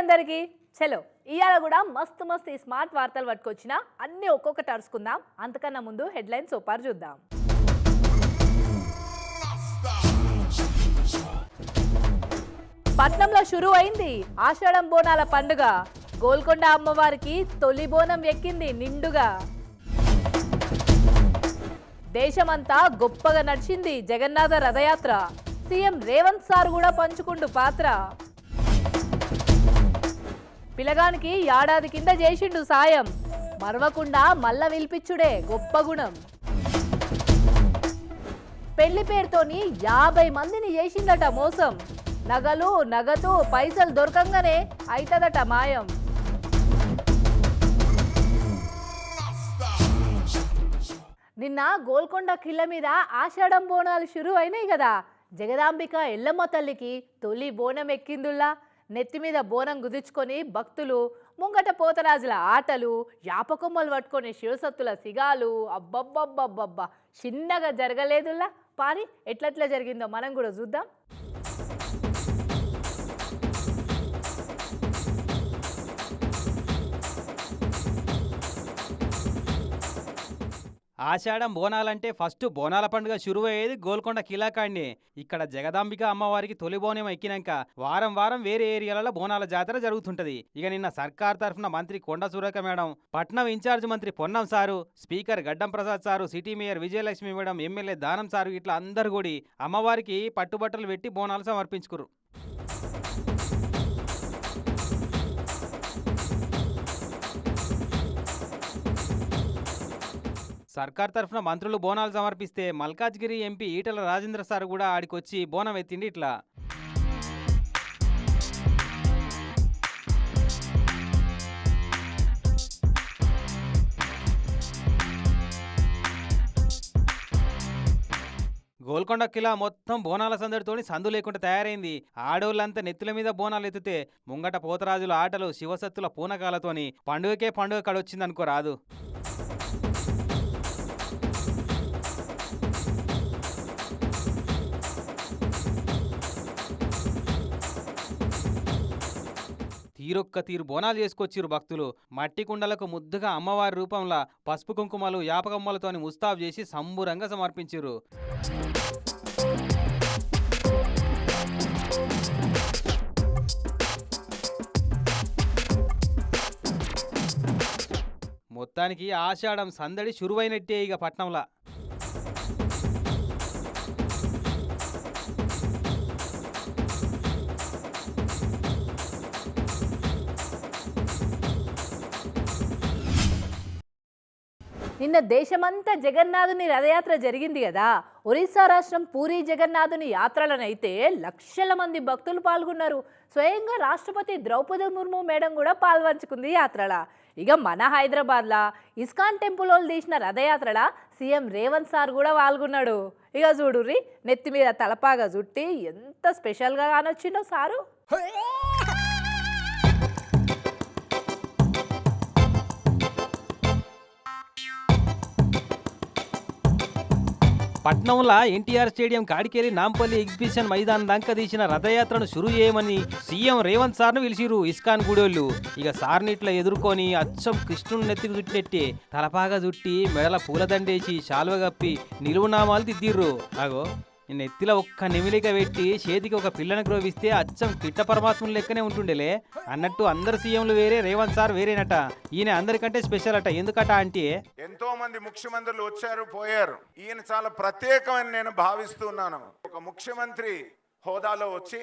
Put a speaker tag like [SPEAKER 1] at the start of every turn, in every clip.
[SPEAKER 1] అందరికీ. చలో ఇవాళ కూడా మస్తు మస్తు ఈ స్మార్ట్ వార్తలు పట్టుకొచ్చిన అన్ని ఒక్కొక్కటి అరుచుకుందాం. అంతకన్నా ముందు హెడ్లైన్స్ సూపర్ చూద్దాం. పట్నంలో షురు అయింది ఆషాఢం బోనాల పండుగ. గోల్కొండ అమ్మవారికి తొలి బోనం ఎక్కింది నిండుగా. దేశమంతా గొప్పగా నడిచింది జగన్నాథ రథయాత్ర. సీఎం రేవంత్ సార్ కూడా పంచుకుండు పాత్ర. పిలగానికి ఏడాది కింద చేసిండు సాయం. మరవకుండా మల్ల విల్పిచ్చుడే గొప్ప గుణం. పెళ్ళి పేరుతోని యాభై మందిని చేసిందట మోసం. నగలు నగదు పైసలు దొరకంగానే అవుతుందట మాయం. నిన్న గోల్కొండ కిల్ల మీద ఆషాఢం బోనాలు షురు అయినాయి కదా జగదాంబిక ఎల్లమ్మ తల్లికి తొలి బోనం ఎక్కిందుల్లా నెత్తి మీద బోనం గుదించుకొని భక్తులు ముంగట పోతరాజుల ఆటలు యాపకొమ్మలు పట్టుకొని శివసత్తుల సిగాలు అబ్బబ్బబ్బబ్బబ్బా. చిన్నగా జరగలేదులా పారి ఎట్లట్లా జరిగిందో మనం కూడా చూద్దాం.
[SPEAKER 2] ఆషాఢం బోనాలంటే ఫస్ట్ బోనాల పండుగ అయ్యేది గోల్కొండ కిలాకాండి. ఇక్కడ జగదాంబిక అమ్మవారికి తొలి బోనం ఎక్కినాక వారం వారం వేరే ఏరియాలలో బోనాల జాతర జరుగుతుంటది. ఇక నిన్న సర్కార్ తరఫున మంత్రి కొండ సురేఖ మేడం పట్నం ఇన్ఛార్జ్ మంత్రి Ponnam sir speaker Gaddam Prasad sir city mayor Vijayalakshmi madam MLA Danam sir ఇట్లా అందరు కూడి అమ్మవారికి పట్టుబట్టలు పెట్టి బోనాలు సమర్పించుకురు సర్కార్ తరఫున మంత్రులు బోనాలు సమర్పిస్తే మల్కాజ్గిరి ఎంపీ ఈటల రాజేంద్ర సార్ కూడా ఆడికొచ్చి బోనం ఎత్తిండి ఇట్లా. గోల్కొండ కిలా మొత్తం బోనాల సందడితోని సందు లేకుండా తయారైంది. ఆడోళ్ళంతా నెత్తుల మీద బోనాలు ఎత్తితే ముంగట పోతరాజుల ఆటలు శివసత్తుల పూనకాలతోని పండుగకే పండుగ కడొచ్చిందనుకో రాదు. తీరొక్క తీరు బోనాలు చేసుకొచ్చిరు భక్తులు. మట్టి కుండలకు ముద్దుగా అమ్మవారి రూపంలో పసుపు కుంకుమలు యాపకమ్మలతోని ముస్తాబు చేసి సంబురంగా సమర్పించారు. మొత్తానికి ఆషాఢం సందడి షురువైనట్టే ఇక పట్నంలా.
[SPEAKER 1] నిన్న దేశమంతా జగన్నాథుని రథయాత్ర జరిగింది కదా. ఒరిస్సా రాష్ట్రం పూరి జగన్నాథుని యాత్రలనైతే లక్షల మంది భక్తులు పాల్గొన్నారు. స్వయంగా రాష్ట్రపతి ద్రౌపది ముర్ము మేడం కూడా పాల్పంచుకుంది యాత్రల. ఇక మన హైదరాబాద్లా ఇస్కాన్ టెంపుల్ వాళ్ళు తీసిన రథయాత్రల సీఎం రేవంత్ సార్ కూడా పాల్గొన్నాడు. ఇక చూడుర్రి నెత్తి మీద తలపాగా చుట్టి ఎంత స్పెషల్గా కానొచ్చిండో సారు?
[SPEAKER 2] పట్నంలో ఎన్టీఆర్ స్టేడియం కాడికేరి నాంపల్లి ఎగ్జిబిషన్ మైదానం దాకా తీసిన రథయాత్రను షురు చేయమని సీఎం రేవంత్ సార్ను పిలిచిరు ఇస్కాన్ గుడోళ్ళు. ఇక సార్ని ఇట్లా ఎదుర్కొని అచ్చం కృష్ణుని నెత్తికి చుట్టినట్టే తలపాగా చుట్టి మెడల పూలదండేసి శాలువ కప్పి నిలువునామాలు దిద్దిర్రు. అగో ఈ ఎత్తిలో ఒక్క నిమిలిక పెట్టి చేతికి ఒక పిల్లని గ్రోవిస్తే అచ్చం కిట్ట పరమాత్ముని లెక్కనే ఉంటుండేలే. అన్నట్టు అందరు సీఎంలు వేరే రేవంత్ సార్ వేరేనట. ఈయన అందరికంటే స్పెషల్ అట. ఎందుకట అంటే
[SPEAKER 3] ఎంతో మంది ముఖ్యమంత్రులు వచ్చారు పోయారు. ఈయన చాలా ప్రత్యేకమని నేను భావిస్తున్నాను ఒక ముఖ్యమంత్రి హోదాలో వచ్చి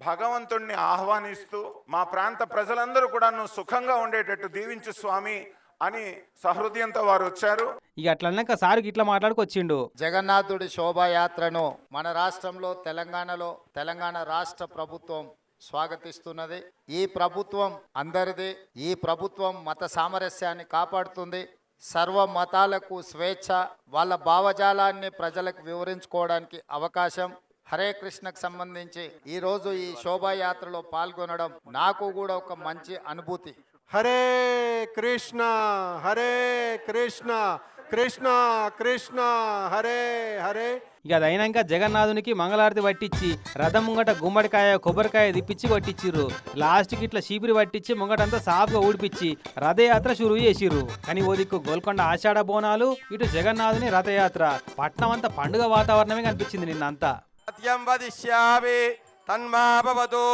[SPEAKER 3] భగవంతుణ్ణి ఆహ్వానిస్తూ మా ప్రాంత ప్రజలందరూ కూడా నువ్వు సుఖంగా ఉండేటట్టు దీవించు స్వామి అని సహృదయంతో వారు వచ్చారు.
[SPEAKER 2] ఇక అట్లా అన్నాక సార్కి ఇట్లా మాట్లాడుకొచ్చిండు.
[SPEAKER 4] జగన్నాథుడి శోభాయాత్రను మన రాష్ట్రంలో తెలంగాణలో తెలంగాణ రాష్ట్ర ప్రభుత్వం స్వాగతిస్తున్నది. ఈ ప్రభుత్వం అందరిది ఈ ప్రభుత్వం మత సామరస్యాన్ని కాపాడుతుంది. సర్వ మతాలకు స్వేచ్ఛ వాళ్ళ భావజాలాన్ని ప్రజలకు వివరించుకోవడానికి అవకాశం. హరే కృష్ణకు సంబంధించి ఈరోజు ఈ శోభాయాత్రలో పాల్గొనడం నాకు కూడా ఒక మంచి అనుభూతి.
[SPEAKER 5] హరే కృష్ణ హరే కృష్ణ కృష్ణ కృష్ణ హరే హరే.
[SPEAKER 2] ఇక అది అయినాక జగన్నాథునికి మంగళారతి పట్టించి రథం ముంగట గుమ్మడికాయ కొబ్బరికాయ తిప్పించి పట్టించిర్రు లాస్ట్కి ఇట్లా చీపిరి పట్టించి ముంగటంతా సాఫ్గా ఊడిపించి రథయాత్ర షురువు చేసిర్రు. కానీ ఓ దిక్కు గోల్కొండ ఆషాఢ బోనాలు ఇటు జగన్నాథుని రథయాత్ర. పట్నం అంతా పండుగ వాతావరణమే కనిపించింది నిన్నంతా.
[SPEAKER 6] సత్యం వదిష్యామి అవతు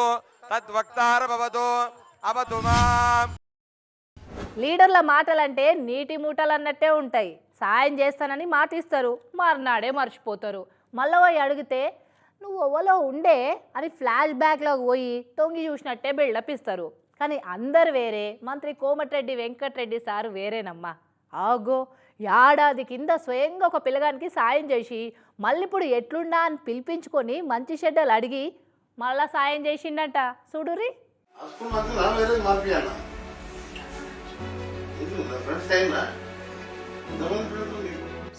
[SPEAKER 1] లీడర్ల మాటలంటే నీటి మూటలు అన్నట్టే ఉంటాయి. సాయం చేస్తానని మాటిస్తారు. మర్నాడే మర్చిపోతారు. మళ్ళీ పోయి అడిగితే నువ్వు ఎవలో ఉండే? అని ఫ్లాష్ బ్యాక్లోకి పోయి తొంగి చూసినట్టే బిల్డప్ ఇస్తారు. కానీ అందరు వేరే. మంత్రి కోమటిరెడ్డి వెంకటరెడ్డి సార్ వేరేనమ్మా. ఆగో! ఏడాది కింద స్వయంగా ఒక పిల్లగానికి సాయం చేసి మళ్ళీ ఇప్పుడు ఎట్లుండా అని పిలిపించుకొని మంచి షెడ్డలు అడిగి మళ్ళా సాయం చేసిండట. చూడురి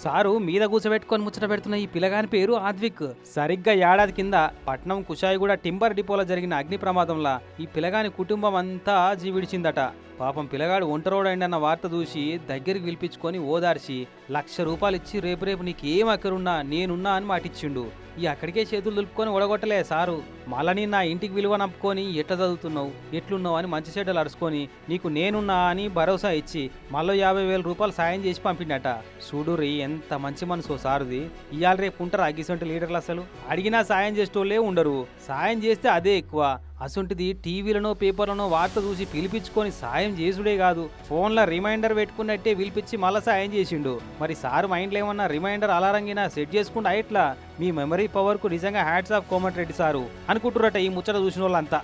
[SPEAKER 2] సారు మీద కూర్చోబెట్టుకొని ముచ్చట పెడుతున్న ఈ పిల్లగాని పేరు ఆద్విక్. సరిగ్గా ఏడాది కింద పట్నం కుషాయిగూడ టింబర్ డిపోలో జరిగిన అగ్ని ప్రమాదంలో ఈ పిల్లగాని కుటుంబం అంతా జీవిడిచిందట పాపం పిల్లగాడు ఒంటరోడైండన్న వార్త చూసి దగ్గరికి పిలిపించుకొని ఓదార్చి లక్ష రూపాయలు ఇచ్చి రేపు రేపు నీకేం అక్కరున్నా నేనున్నా అని మాటిచ్చిండు. ఈ అక్కడికే చేతులు దులుపుకొని ఒడగొట్టలే సారు. మళ్ళని నా ఇంటికి విలువ నప్పుకొని ఎట్లా చదువుతున్నావు? ఎట్లున్నావు అని మంచి చెడ్డలు అరుచుకొని నీకు నేనున్నా అని భరోసా ఇచ్చి మళ్ళీ యాభై వేల రూపాయలు సాయం చేసి పంపిండట. చూడురి ఎంత మంచి మనసు సారుది. ఇవాళ రేపు ఉంటారు అగ్గిసంటి లీడర్లు అసలు. అడిగినా సాయం చేసేటోళ్ళే ఉండరు. సాయం చేస్తే అదే ఎక్కువ. అసొంటిది టీవీలను పేపర్లను వార్త చూసి పిలిపించుకొని సాయం చేసుడే కాదు. ఫోన్లో రిమైండర్ పెట్టుకున్నట్టే పిలిపించి మళ్ళా సాయం చేసిండు. మరి సార్ మైండ్లో ఏమన్నా రిమైండర్ అలారంగినా సెట్ చేసుకుంటా ఎట్లా? మీ మెమరీ పవర్కు నిజంగా హ్యాట్స్ ఆఫ్ కోమటిరెడ్డి సారు. అనుకుంటురట ఈ ముచ్చట చూసిన వాళ్ళంతా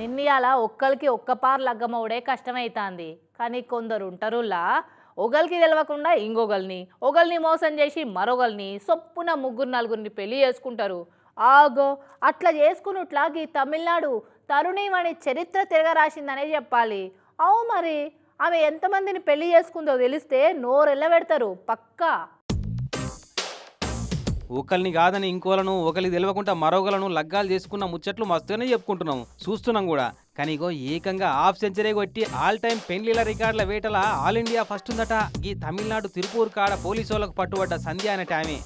[SPEAKER 1] నిన్నయాల ఒక్కరికి ఒక్క పార్ లగ్గమవుడే కష్టమైతాంది. కానీ కొందరు ఉంటారులా ఒకరికి తెలవకుండా ఇంకొకరిని ఒకరిని మోసం చేసి మరొకరిని సొప్పున ముగ్గురు నలుగురిని పెళ్ళి చేసుకుంటారు. ఆగో అట్లా చేసుకున్నట్లాగి ఈ తమిళనాడు తరుణీమణి చరిత్ర తిరగరాసిందనే చెప్పాలి. అవు మరి ఆమె ఎంతమందిని పెళ్ళి చేసుకుందో తెలిస్తే నోరెల్లబెడతారు పక్కా.
[SPEAKER 2] ఒకరిని కాదని ఇంకోలను ఒకరికి తెలియకుండా మరొకలను లగ్గాలు చేసుకున్న ముచ్చట్లు మస్తుగానే చెప్పుకుంటున్నాం చూస్తున్నాం కూడా. కానీ ఇగో ఏకంగా హాఫ్ సెంచరీ కొట్టి ఆల్ టైం పెళ్ళిల రికార్డుల వేటల ఆల్ ఇండియా ఫస్ట్ ఉందట. ఈ తమిళనాడు తిరుపూర్ కాడ పోలీసు వాళ్ళకు పట్టుబడ్డ సంధ్య అనే ఆమె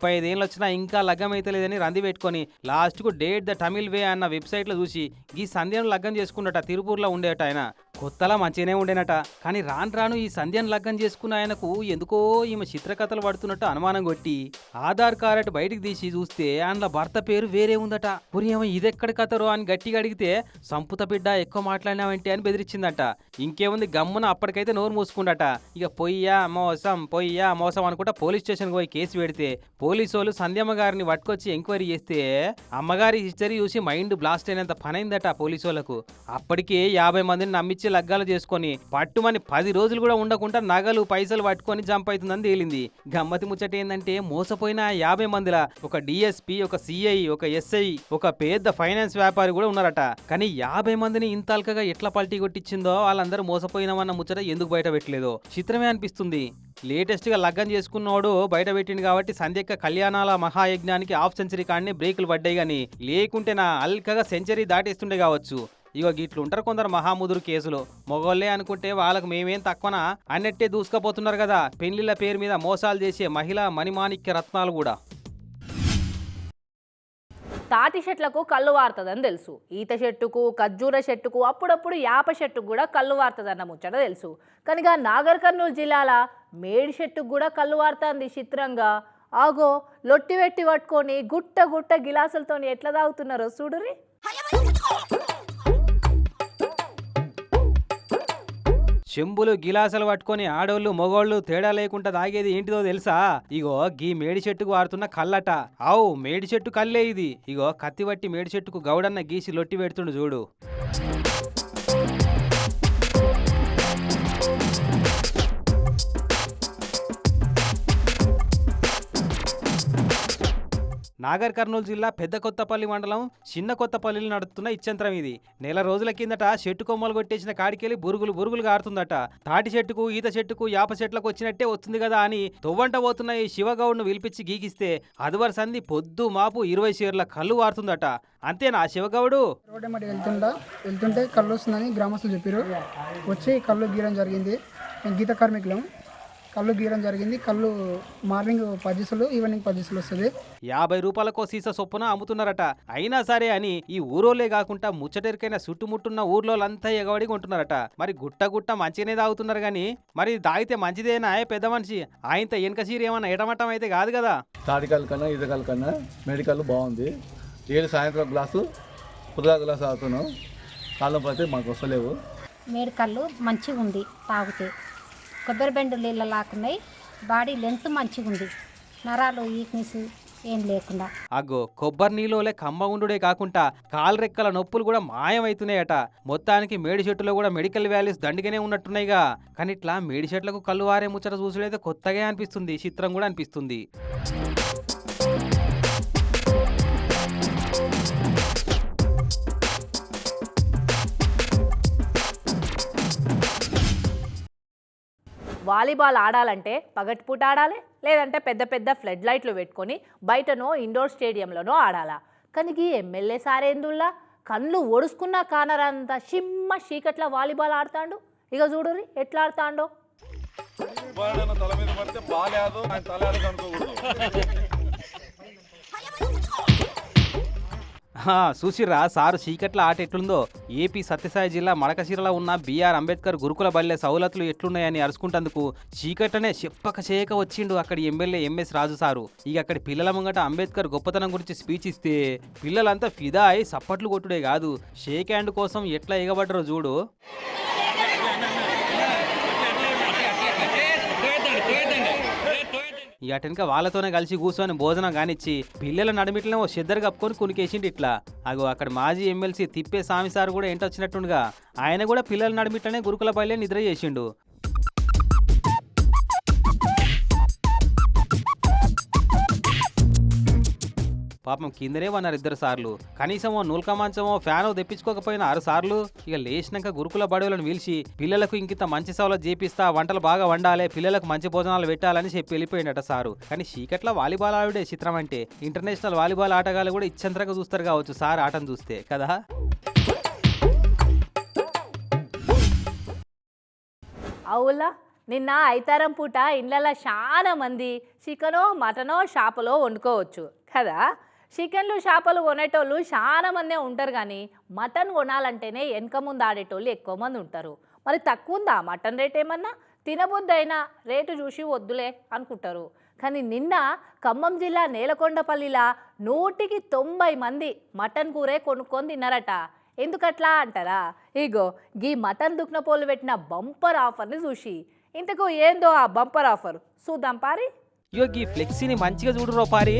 [SPEAKER 2] ముప్పై ఐదేళ్ళు వచ్చినా ఇంకా లగ్గం అయితే లేదని రంది పెట్టుకొని లాస్ట్కు డేట్ ద టమిల్ వే అన్న వెబ్సైట్లో చూసి ఈ సంధ్యను లగ్గం చేసుకున్నట తిరుపూర్లో ఉండేట ఆయన. కొత్తలా మంచిగానే ఉండేనట. కానీ రాను రాను ఈ సంధ్యను లగ్గం చేసుకున్న ఆయనకు ఎందుకో ఈమె చిత్రకథలు పడుతున్నట్టు అనుమానం కొట్టి ఆధార్ కార్డు బయటికి తీసి చూస్తే అందులో భర్త పేరు వేరే ఉందట. పురియమ ఇదెక్కడ కథరో అని గట్టిగా అడిగితే సంపుత బిడ్డ ఎక్కువ మాట్లాడినావంటే అని బెదిరించిందట ఇంకేముంది గమ్మున అప్పటికైతే నోరు మూసుకుండట. ఇక పొయ్యా మోసం పొయ్యా మోసం అనుకుంటా పోలీస్ స్టేషన్కి పోయి కేసు పెడితే పోలీసు వాళ్ళు సంధ్యమ్మ గారిని పట్టుకొచ్చి ఎంక్వైరీ చేస్తే అమ్మగారి హిస్టరీ చూసి మైండ్ బ్లాస్ట్ అయినంత పనైందట పోలీసు వాళ్ళకు అప్పటికే యాభై మందిని నమ్మించి లగ్గాలు చేసుకొని పట్టుమని పది రోజులు కూడా ఉండకుండా నగలు పైసలు పట్టుకొని జంప్ అవుతుందని తేలింది. గమ్మతి ముచ్చట ఏంటంటే మోసపోయిన యాభై మందిలా ఒక డిఎస్పీ ఒక సిఐ ఒక ఎస్ఐ ఒక పెద్ద ఫైనాన్స్ వ్యాపారి కూడా ఉన్నారట. కానీ యాభై మందిని ఇంత అల్కగా ఎట్లా పల్టీ కొట్టించిందో వాళ్ళందరూ మోసపోయినామన్న ముచ్చట ఎందుకు బయట పెట్టలేదో. చిత్రమే అనిపిస్తుంది. లేటెస్ట్గా లగ్నం లగ్గం చేసుకున్నోడు బయట పెట్టిండు కాబట్టి సంధ్యక్క కళ్యాణాల మహాయజ్ఞానికి హాఫ్ సెంచరీ కాడిని బ్రేకులు పడ్డాయి కానీ లేకుంటే నా అల్కగా సెంచరీ దాటేస్తుండే కావచ్చు. ఇగో గిట్లుంటారు కొందరు మహాముదురు కేసులు. మొగోళ్ళే అనుకుంటే వాళ్ళకు మేమేం తక్కువనా? అన్నట్టే దూసుకపోతున్నారు కదా పెళ్ళిళ్ళ పేరు మీద మోసాలు చేసే మహిళా మణిమాణిక్య రత్నాలు కూడా.
[SPEAKER 1] తాటి చెట్లకు కళ్ళు వారుతుందని తెలుసు. ఈత చెట్టుకు ఖర్జూర చెట్టుకు అప్పుడప్పుడు యాప చెట్టుకు కూడా కళ్ళు వారుతుందన్న ముచ్చట తెలుసు. కనుక నాగర్ కర్నూలు జిల్లాల మేడి చెట్టుకు కూడా కళ్ళు వాడుతుంది చిత్రంగా. ఆగో లొట్టి పెట్టి పట్టుకొని గుట్ట గుట్ట గిలాసులతో ఎట్లా తాగుతున్నారో చూడురి
[SPEAKER 2] చెంబులు గిలాసులు పట్టుకొని ఆడోళ్ళు మొగోళ్ళు తేడా లేకుండా తాగేది ఏంటిదో తెలుసా? ఇగో గీ మేడి చెట్టుకు వారుతున్న కళ్ళట. ఆవు మేడి చెట్టు కల్లే ఇది. ఇగో కత్తి పట్టి మేడి చెట్టుకు గౌడన్న గీసి లొట్టి పెడుతుండు చూడు. నాగర్ కర్నూలు జిల్లా పెద్ద కొత్తపల్లి మండలం చిన్న కొత్తపల్లిలో నడుస్తున్న ఇచ్చంత్రం ఇది. నెల రోజుల కిందట చెట్టు కొమ్మలు కొట్టేసిన కాడికెళ్ళి బురుగులు బురుగులు గారుతుందట తాటి చెట్టుకు ఈత చెట్టుకు యాప చెట్లకు వచ్చినట్టే వస్తుంది కదా అని తొవ్వంట పోతున్న ఈ శివగౌడ్ను పిలిపించి గీకిస్తే అదివర సంధి పొద్దు మాపు ఇరవై షేర్ల కళ్ళు వారుతుందట. అంతేనా శివగౌడు?
[SPEAKER 7] రోడ్డు మట్టి వెళ్తుంటే కళ్ళు వస్తుందని గ్రామస్తులు చెప్పారు వచ్చి కళ్ళు గీయడం జరిగింది. గీత కార్మికులం. కళ్ళు గీయడం జరిగింది. కళ్ళు మార్నింగ్ పదిసులు ఈవినింగ్ పదిసులు వస్తుంది.
[SPEAKER 2] యాభై రూపాయలకో సీస చొప్పున అమ్ముతున్నారట. అయినా సరే అని ఈ ఊరోలే కాకుండా ముచ్చటెరికైన చుట్టుముట్టున్న ఊర్లోలంతా ఎగబడి కొంటున్నారట. మరి గుట్ట గుట్ట మంచిగానే తాగుతున్నారు కానీ మరి తాగితే మంచిదేనా ఏ పెద్ద మనిషి? ఆయనతో వెనక సీరి ఏమన్నా ఎడమట్టం అయితే కాదు కదా.
[SPEAKER 8] తాటికల్ కన్నా ఈతకల్ కన్నా మెడికల్ బాగుంది. ఏడు సాయంత్రం గ్లాసు పుదగా గ్లాసు తాగుతున్నాం. కాలం పడితే మాకు వస్తలేవు.
[SPEAKER 9] మేడికల్లు మంచిగా ఉంది తాగితే. కొబ్బరి బెండు నీళ్ళ లాకున్నాయి. బాడీ లెంత్ మంచిగా ఉంది నరాలు వీక్నెస్ ఏం లేకుండా.
[SPEAKER 2] అగ్గో కొబ్బరి నీళ్ళోలే కమ్మ ఉండుడే కాకుండా కాలరెక్కల నొప్పులు కూడా మాయమవుతున్నాయట మొత్తానికి మేడి చెట్టులో కూడా మెడికల్ వాల్యూస్ దండిగానే ఉన్నట్టున్నాయిగా. కానీ ఇట్లా మేడి చెట్లకు కళ్ళు వారే ముచ్చట చూసుడైతే కొత్తగా అనిపిస్తుంది. చిత్రం కూడా అనిపిస్తుంది.
[SPEAKER 1] వాలీబాల్ ఆడాలంటే పగటిపూట ఆడాలి లేదంటే పెద్ద పెద్ద ఫ్లడ్ లైట్లు పెట్టుకొని బయటనో ఇండోర్ స్టేడియంలోనో ఆడాలా. కానీ ఈ ఎమ్మెల్యే సారేందుల్లా కళ్ళు ఒడుసుకున్న కానరంత సిమ్మ చీకట్ల వాలీబాల్ ఆడతాండు. ఇక చూడురి ఎట్లా ఆడతాండో
[SPEAKER 2] చూసిర్రా సారు చీకట్ల ఆట ఎట్లుందో. ఏపీ సత్యసాయి జిల్లా మడకశిరలో ఉన్న బీఆర్ అంబేద్కర్ గురుకుల బల్లె సౌలతులు ఎట్లున్నాయని అరుచుకుంటందుకు చీకట్లనే చెప్పక చేయక వచ్చిండు అక్కడి ఎమ్మెల్యే ఎంఎస్ రాజు సారు. ఇక అక్కడి పిల్లల ముంగట అంబేద్కర్ గొప్పతనం గురించి స్పీచ్ ఇస్తే పిల్లలంతా ఫిదా అయి సప్పట్లు కొట్టుడే కాదు. షేక్ హ్యాండ్ కోసం ఎట్లా ఎగబడ్డరో చూడు. ఇక వాళ్ళతోనే కలిసి కూర్చొని భోజనం కానిచ్చి పిల్లల నడిమిట్లనే ఓ సిద్దరు కప్పుకొని కునికేసిండు ఇట్లా. అగో అక్కడ మాజీ ఎమ్మెల్సీ తిప్పే స్వామి సార్ కూడా ఏంటొచ్చినట్టుండగా ఆయన కూడా పిల్లల నడిమిట్లనే గురుకుల పల్లె నిద్ర చేసిండు. పాపం కిందనే ఉన్నారు ఇద్దరు సార్లు. కనీసమో ఓ నూల్క మంచమో ఫ్యానో తెప్పించుకోకపోయినా ఆరు సార్లు. ఇక లేచినాక గురుకుల బడులను పిలిచి పిల్లలకు ఇంకింత మంచి సవలత్ చేపిస్తా వంటలు బాగా వండాలి పిల్లలకు మంచి భోజనాలు పెట్టాలని చెప్పి వెళ్ళిపోయిందట సారు. కానీ చీకట్ల వాలీబాల్ ఆవిడే చిత్రం అంటే ఇంటర్నేషనల్ వాలీబాల్ ఆటగాళ్ళు కూడా ఇచ్చంతరంగా చూస్తారు కావచ్చు సార్ ఆటను చూస్తే కదా?
[SPEAKER 1] అవులా నిన్న ఐతారం పూట ఇళ్ళల్లో చాలా మంది చికెనో మటనో షాపలో వండుకోవచ్చు కదా? చికెన్లు చేపలు కొనేటోళ్ళు చాలా మందే ఉంటారు కానీ మటన్ కొనాలంటేనే వెనక ముందు ఆడేటోళ్ళు ఎక్కువ మంది ఉంటారు. మరి తక్కువ ఉందా? మటన్ రేట్ ఏమన్నా? తినబుద్దైనా రేటు చూసి వద్దులే అనుకుంటారు. కానీ నిన్న ఖమ్మం జిల్లా నేలకొండపల్లిలా నూటికి తొంభై మంది మటన్ కూరే కొనుక్కొని తిన్నారట. ఎందుకట్లా అంటారా? ఇగో గీ మటన్ దుక్నపోలు పెట్టిన బంపర్ ఆఫర్ని చూసి. ఇంతకు ఏందో ఆ బంపర్ ఆఫర్? చూద్దాం పారి.
[SPEAKER 2] ఇగో ఈ ఫ్లెక్సీని మంచిగా చూడు పారి.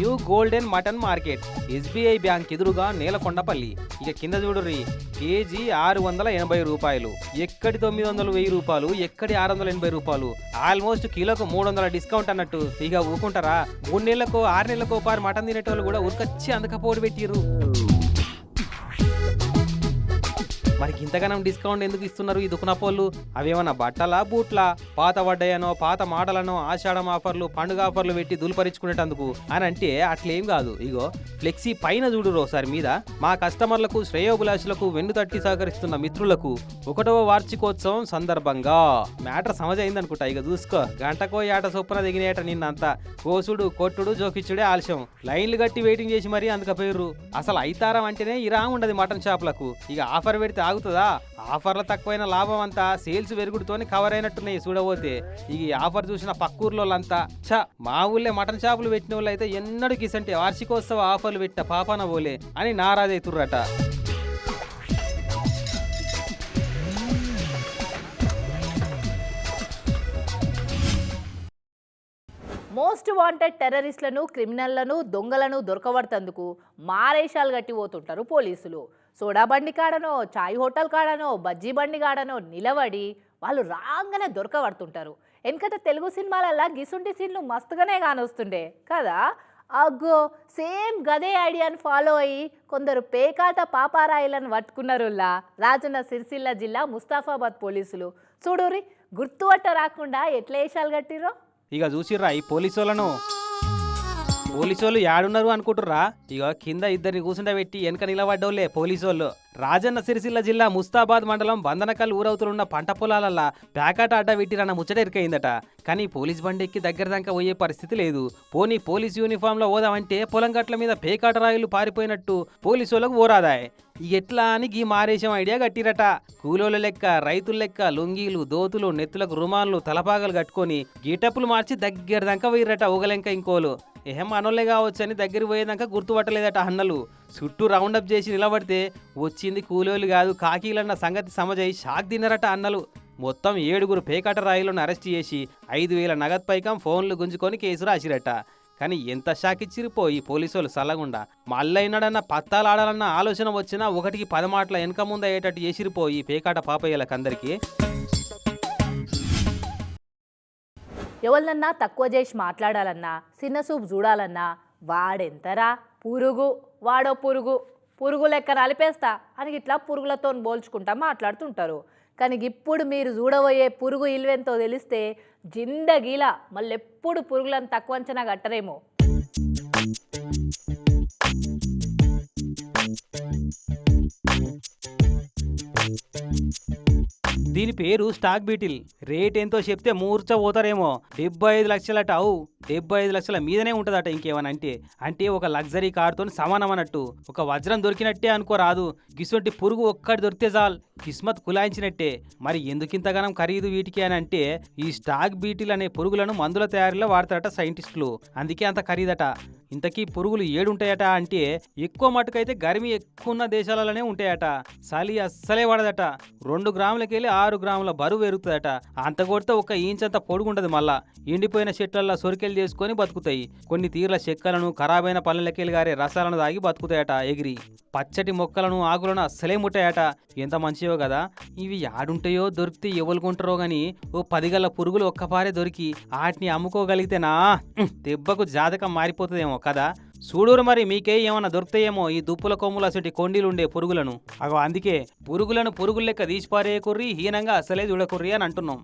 [SPEAKER 2] New golden mutton market. SBI bank ఎదురుగా నేలకొండపల్లి. ఇక కింద చూడుర్రి కేజీ ఆరు వందల ఎనభై రూపాయలు. ఎక్కడి తొమ్మిది వందలు వెయ్యి రూపాయలు ఎక్కడి ఆరు వందల ఎనభై రూపాయలు? ఆల్మోస్ట్ కిలోకు మూడు వందల డిస్కౌంట్ అన్నట్టు. ఇక ఊకుంటారా మూడు నెలలకు ఆరు నెలలకు పారు మటన్ తినేటోళ్ళు కూడా ఉరికొచ్చి అందుకపోటు పెట్టిర్రు. మరి ఇంతగానం డిస్కౌంట్ ఎందుకు ఇస్తున్నారు ఈ దుకునపోళ్ళు? అవేమన్నా బట్టలా బూట్లా? పాత వడ్డయనో పాత మాటలనో ఆషాఢం ఆఫర్లు పండుగ ఆఫర్లు పెట్టి దులుపరించుకునేటందుకు? అని అంటే అట్లేం కాదు. ఇగో ఫ్లెక్సీ పైన చూడురో సార్ మీద. మా కస్టమర్లకు శ్రేయోభిలాషులకు వెన్ను తట్టి సహకరిస్తున్న మిత్రులకు ఒకటవ వార్షికోత్సవం సందర్భంగా. మ్యాటర్ సమజైందనుకుంటా. ఇక చూసుకో. గంటకో ఏట చొప్పున దిగినేట నిన్నంతా. కోసుడు కొట్టుడు జోకిచ్చుడే ఆలస్యం. లైన్లు కట్టి వెయిటింగ్ చేసి మరీ అందుకపోయారు అసలు ఐతారం అంటేనే ఇరా ఉండదు మటన్ షాప్లకు. ఇక ఆఫర్ పెడితే సాగుతుందా ఆఫర్ల తక్కువైన లాభం అంతా సేల్స్ వెరుగుడుతోనే కవర్ అయినట్టున్నాయి చూడబోతే. ఈ ఆఫర్ చూసిన పక్కూర్లోళ్ళంతా ఛ మా ఊళ్ళే మటన్ షాపులు పెట్టిన వాళ్ళు అయితే ఎన్నడూ కిసంటే వార్షికోత్సవ ఆఫర్లు పెట్టిన పాపాన పోలే అని నారాజైతుర్రట
[SPEAKER 1] మోస్ట్ వాంటెడ్ టెర్రరిస్టులను క్రిమినల్లను దొంగలను దొరకబడుతందుకు మారేషాలు గట్టి పోతుంటారు పోలీసులు. సోడా బండి కాడనో చాయ్ హోటల్ కాడనో బజ్జీ బండి కాడనో నిలబడి వాళ్ళు రాగానే దొరకబడుతుంటారు. ఎందుకంటే తెలుగు సినిమాలల్లా గిసుంటి సీన్లు మస్తుగానే కానొస్తుండే కదా? అగ్గో సేమ్ గదే ఐడియాను ఫాలో అయ్యి కొందరు పేకాట పాపారాయిలను పట్టుకున్నారుల్లా రాజన్న సిరిసిల్ల జిల్లా ముస్తాఫాబాద్ పోలీసులు. చూడురి గుర్తుపట్ట రాకుండా ఎట్లా వేషాలు కట్టిరో
[SPEAKER 2] ఇక చూసిర్రా ఈ పోలీసు వాళ్ళను పోలీసు వాళ్ళు యాడున్నారు అనుకుంటుర్రా? ఇక కింద ఇద్దరిని కూర్చుండ పెట్టి వెనక నిలబడ్డోళ్ళే పోలీసు వాళ్ళు రాజన్న సిరిసిల్ల జిల్లా ముస్తాబాద్ మండలం వందనకల్ ఊరవుతులున్న పంట పొలాలల్లా ప్యాకాట అడ్డ పెట్టిరన్న ముచ్చట ఎరికైందట కానీ పోలీస్ బండి ఎక్కి దగ్గర దాకా పోయే పరిస్థితి లేదు. పోనీ పోలీస్ యూనిఫామ్లో పోదామంటే పొలం గట్ల మీద పేకాట రాయిలు పారిపోయినట్టు పోలీసు ఓరాదాయ్. ఎట్లా అని గీ మారేశం ఐడియా కట్టిరట. కూలోళ్ళ లెక్క రైతుల లెక్క లుంగీలు దోతులు నెత్తులకు రుమాన్లు తలపాగలు కట్టుకొని గీటప్పులు మార్చి దగ్గర దాకా పోయిరట ఊగలెంక ఇంకోలు. ఏం మనోళ్ళే కావచ్చు అని దగ్గర పోయేదాకా గుర్తుపట్టలేదట అన్నలు. చుట్టూ రౌండప్ చేసి నిలబడితే వచ్చింది కూలోళ్ళు కాదు కాకీలన్న సంగతి సమజై షాక్ తిన్నారట అన్నలు. మొత్తం ఏడుగురు పేకాట రాయిలను అరెస్ట్ చేసి ఐదు వేల నగదు పైకం ఫోన్లు గుంజుకొని కేసు రాసిరట. కానీ ఎంత షాక్ ఇచ్చిరిపోయి పోలీసు వాళ్ళు సల్లగుండా. మళ్ళైనాడన్న పత్తాలు ఆడాలన్న ఆలోచన వచ్చినా ఒకటికి పదమాట్ల వెనక ముందు అయ్యేటట్టు చేసిరిపోయి పేకాట పాపయ్యలకందరికీ.
[SPEAKER 1] ఎవరినన్నా తక్కువ చేసి మాట్లాడాలన్నా చిన్న చూపు చూడాలన్నా వాడెంతరా? పురుగు వాడో పురుగు పురుగు లెక్క నలిపేస్తా అని ఇట్లా పురుగులతో పోల్చుకుంటా మాట్లాడుతుంటారు. కానీ ఇప్పుడు మీరు చూడబోయే పురుగు ఇల్వెంతో తెలిస్తే జిందగీలా మళ్ళెప్పుడు పురుగులను తక్కువ అంచనా కట్టరేమో.
[SPEAKER 2] దీని పేరు స్టాక్ బీటిల్. రేట్ ఎంతో చెప్తే మూర్చ పోతారేమో డెబ్బై ఐదు లక్షలట అవు. డెబ్బై ఐదు లక్షల మీదనే ఉంటుందట ఇంకేమని అంటే అంటే ఒక లగ్జరీ కార్తో సమానం అన్నట్టు ఒక వజ్రం దొరికినట్టే అనుకోరాదు. గిసువంటి పురుగు ఒక్కటి దొరికితే చాలు. కిస్మత్ కులాయించినట్టే. మరి ఎందుకింతగానం ఖరీదు వీటికి అని అంటే ఈ స్టాక్ బీటిల్ అనే పురుగులను మందుల తయారీలో వాడతారట సైంటిస్టులు. అందుకే అంత ఖరీదట. ఇంతకీ పురుగులు ఏడుంటాయట అంటే ఎక్కువ మటుకైతే గరిమి ఎక్కువ ఉన్న దేశాలలోనే ఉంటాయట. చలి అస్సలే పడదట రెండు గ్రాములకెళ్ళి ఆరు గ్రాముల బరువు పెరుగుతుందట అంత కొడితే ఒక ఇంచంత పొడుగుంటది మళ్ళా. ఎండిపోయిన చెట్లల్లో సొరికెలు చేసుకొని బతుకుతాయి. కొన్ని తీర్ల చెక్కలను ఖరాబైన పళ్ళకెళ్ళి గారే రసాలను తాగి బతుకుతాయట ఎగిరి. పచ్చటి మొక్కలను ఆకులను అస్సలే ముట్టాయట. ఎంత మంచివో కదా. ఇవి యాడుంటాయో దొరికితే ఎవరు కొంటారో గాని ఓ పదిగల పురుగులు ఒక్కపారే దొరికి వాటిని అమ్ముకోగలిగితేనా? దెబ్బకు జాతకం మారిపోతుందేమో. కదా చూడురు మరి మీకే ఏమన్నా దొరుకుతాయేమో ఈ దుప్పుల కొమ్ముల అసటి కొండీలుండే పురుగులను. అగో అందుకే పురుగులను పురుగుల లెక్క తీసిపారేయకుర్రి హీనంగా అసలే చూడకుర్రి అని అంటున్నాం.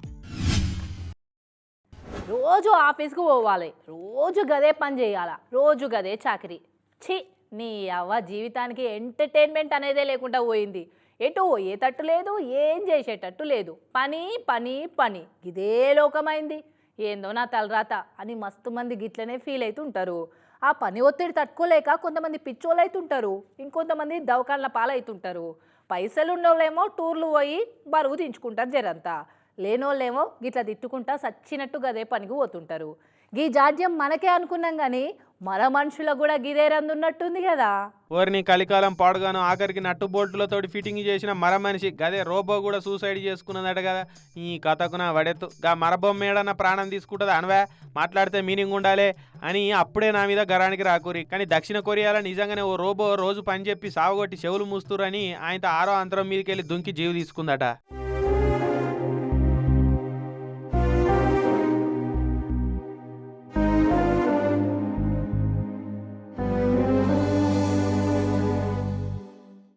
[SPEAKER 1] రోజు ఆఫీస్కి పోవాలి. రోజు గదే పని చేయాలా? రోజు గదే చాకరీ. ఛీ నీ అవ్వ జీవితానికి ఎంటర్టైన్మెంట్ అనేదే లేకుండా పోయింది. ఎటు పోయేటట్టు లేదు ఏం చేసేటట్టు లేదు. పని పని పని. ఇదే లోకమైంది. ఏందో నా తలరాత అని మస్తు మంది గిట్లనే ఫీల్ అవుతుంటారు ఆ పని ఒత్తిడి తట్టుకోలేక కొంతమంది పిచ్చోళ్ళు అవుతుంటారు ఇంకొంతమంది దవకాళ్ళ పాలవుతుంటారు పైసలు ఉన్నోళ్ళేమో టూర్లు పోయి బరువు దించుకుంటారు జరంతా. లేనోళ్ళేమో గిట్లా తిట్టుకుంటా సచ్చినట్టు గదే పనికి పోతుంటారు. గీ జాడ్యం మనకే అనుకున్నాం కానీ మన మనుషులకు కూడా గిదే రందున్నట్టుంది కదా
[SPEAKER 10] ఓరిని కలికాలం పాడుగాను ఆఖరికి నట్టు బోల్టులతో ఫిట్టింగ్ చేసిన మర మనిషి గదే రోబో కూడా సూసైడ్ చేసుకున్నదట కదా. ఈ కథకు నా వడెత్తు. గా మరబొమ్మ ఏడన్న ప్రాణం తీసుకుంటుంది అనవే? మాట్లాడితే మీనింగ్ ఉండాలి అని అప్పుడే నా మీద గరానికి రాకూరి. కానీ దక్షిణ కొరియాలో నిజంగానే ఓ రోబో రోజు పని చెప్పి సావగొట్టి చెవులు మూస్తురని ఆయనతో ఆరో అంతరం మీదకి వెళ్ళి దుంకి జీవి తీసుకుందట.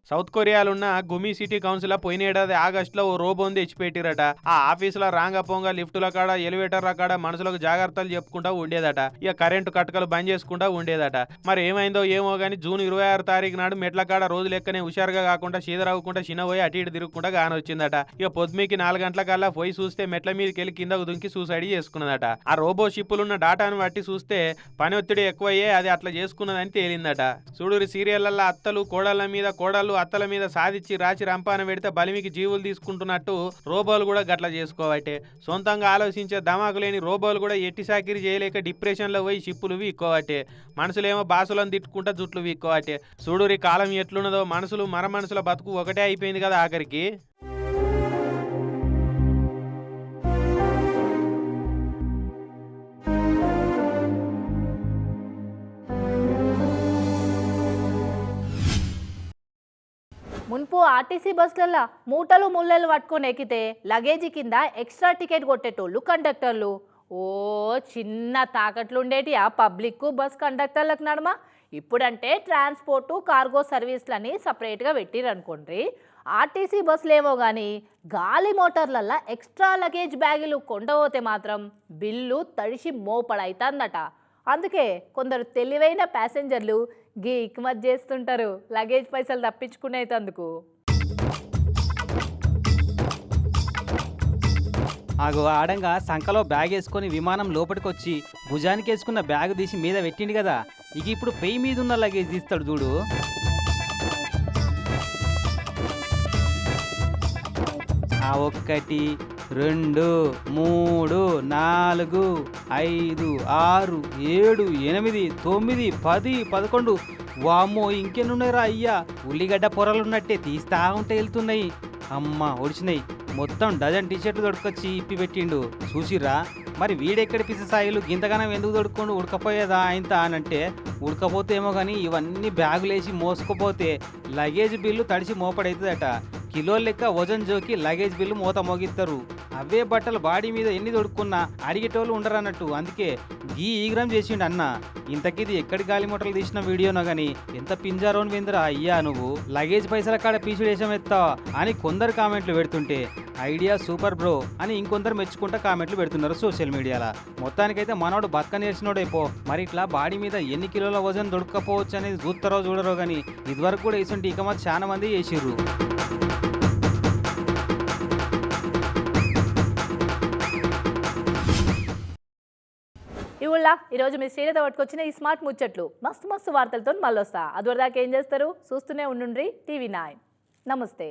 [SPEAKER 10] సౌత్ కొరియాలో ఉన్న గుమి సిటీ కౌన్సిల్ పోయిన ఏడాది ఆగస్టులో ఓ రోబోని తెచ్చిపెట్టిరట. ఆ ఆఫీసులో రాంగ పొంగ లిఫ్టుల కాడ ఎలివేటర్ల కాడ మనుషులకు జాగ్రత్తలు చెప్పుకుంటా ఉండేదట. ఇక కరెంటు కట్టకలు బంద్ చేసుకుంటా ఉండేదట. మరి ఏమైందో ఏమో గానీ జూన్ ఇరవై ఆరు తారీఖు నాడు మెట్ల కాడ రోజు లెక్కనే హుషారుగా కాకుండా చీదరవ్వకుండా చిన్నపోయి అటు ఇటు తిరుగుకుంటా కానొచ్చిందట ఇక పొద్దుమికి నాలుగు గంటల కల్లా పోయి చూస్తే మెట్ల మీదకి వెళ్ళి కిందకు దుంకి సూసైడ్ చేసుకున్నదట. ఆ రోబో షిప్పులున్న డాటాను బట్టి చూస్తే పని ఒత్తిడి ఎక్కువయ్యే అది అట్లా చేసుకున్నదని తేలిందట. చూడు సీరియళ్ళలో అత్తలు కోడళ్ళ మీద కోడళ్ళు అత్తల మీద సాధించి రాచి రంపాన పెడితే బలిమికి జీవులు తీసుకుంటున్నట్టు రోబోలు కూడా గట్ల చేసుకోవట్టే సొంతంగా ఆలోచించే దమాకు లేని రోబోలు కూడా ఎట్టి సాకిరి చేయలేక డిప్రెషన్లో పోయి షిప్పులు వీక్కోవటే. మనుషులేమో బాసులను తిట్టుకుంటా జుట్లు వీక్కోవటే. చూడురి కాలం ఎట్లున్నదో మనుషులు మర మనుషుల బతుకు ఒకటే అయిపోయింది కదా ఆఖరికి.
[SPEAKER 1] మున్పు ఆర్టీసీ బస్సులలో మూటలు ముళ్ళలు పట్టుకొని ఎక్కితే లగేజీ కింద ఎక్స్ట్రా టికెట్ కొట్టేటోళ్ళు కండక్టర్లు. ఓ చిన్న తాకట్లు ఉండేటి ఆ పబ్లిక్ బస్ కండక్టర్లకు నడమ? ఇప్పుడంటే ట్రాన్స్పోర్టు కార్గో సర్వీస్లని సపరేట్గా పెట్టిరనుకోండి ఆర్టీసీ బస్సులేమో కానీ గాలి మోటార్లల్లో ఎక్స్ట్రా లగేజ్ బ్యాగులు కొండపోతే మాత్రం బిల్లు తడిసి మోపడైతుందట. అందుకే కొందరు తెలివైన ప్యాసింజర్లు గీ ఇక్మత్ చేస్తుంటారు. లగేజ్ పైసలు తప్పించుకునేందుకు
[SPEAKER 2] ఆగు ఆడంగా సంకలో బ్యాగ్ వేసుకొని విమానం లోపలికి వచ్చి భుజానికి వేసుకున్న బ్యాగ్ తీసి మీద పెట్టిండు కదా. ఇక ఇప్పుడు పెయి మీద ఉన్న లగేజ్ తీస్తాడు చూడు. ఆ ఒక్కటి రెండు మూడు నాలుగు ఐదు ఆరు ఏడు ఎనిమిది తొమ్మిది పది పదకొండు. వామ్మో ఇంకెన్నున్నాయిరా అయ్యా? ఉల్లిగడ్డ పొరలున్నట్టే తీస్తా ఉంటే వెళ్తున్నాయి. అమ్మ ఒడిచినాయి. మొత్తం డజన్ టీషర్ట్లు దొడుకొచ్చి ఇప్పి పెట్టిండు. చూసిరా మరి వీడెక్కడి పిసిసాయిలు గింతగానం ఎందుకు దొడుకోండు ఉడకపోయేదా ఆయనత అనంటే? ఉడకపోతే ఏమో కానీ ఇవన్నీ బ్యాగులేసి మోసుకుపోతే లగేజ్ బిల్లు తడిసి మోపడవుతుందట కిలో లెక్క వజన్ జోకి లగేజ్ బిల్లు మూత మోగిస్తారు అవే బట్టలు బాడీ మీద ఎన్ని దొడుక్కున్నా అడిగేటోళ్ళు ఉండరన్నట్టు. అందుకే గీ ఈగ్రం చేసిండు అన్న. ఇంతకిది ఎక్కడి గాలిమూటలు తీసిన వీడియోనో గాని ఎంత పింజారోని విందరా అయ్యా నువ్వు. లగేజ్ పైసల కాడ పీసుడు ఎత్తావా అని కొందరు కామెంట్లు పెడుతుంటే ఐడియా సూపర్ బ్రో అని ఇంకొందరు మెచ్చుకుంటా కామెంట్లు పెడుతున్నారు సోషల్ మీడియాలో. మొత్తానికైతే మనోడు బక్క నేర్చినోడైపో మరి ఇట్లా బాడీ మీద ఎన్ని కిలోల వజన్ దొడకపోవచ్చు అనేది చూస్తారో చూడరో కానీ ఇదివరకు కూడా ఇసుంటి ఇక మాత్రం చాలా మంది చేసిర్రు.
[SPEAKER 1] ఇవుళ్ళ ఈరోజు మీ శ్రీలత పట్టుకొచ్చిన ఈ స్మార్ట్ ముచ్చట్లు. మస్తు మస్తు వార్తలతో మళ్ళొస్తా. అదివరదాకా ఏం చేస్తారు? చూస్తూనే ఉండుండ్రి టీవీ నైన్. నమస్తే.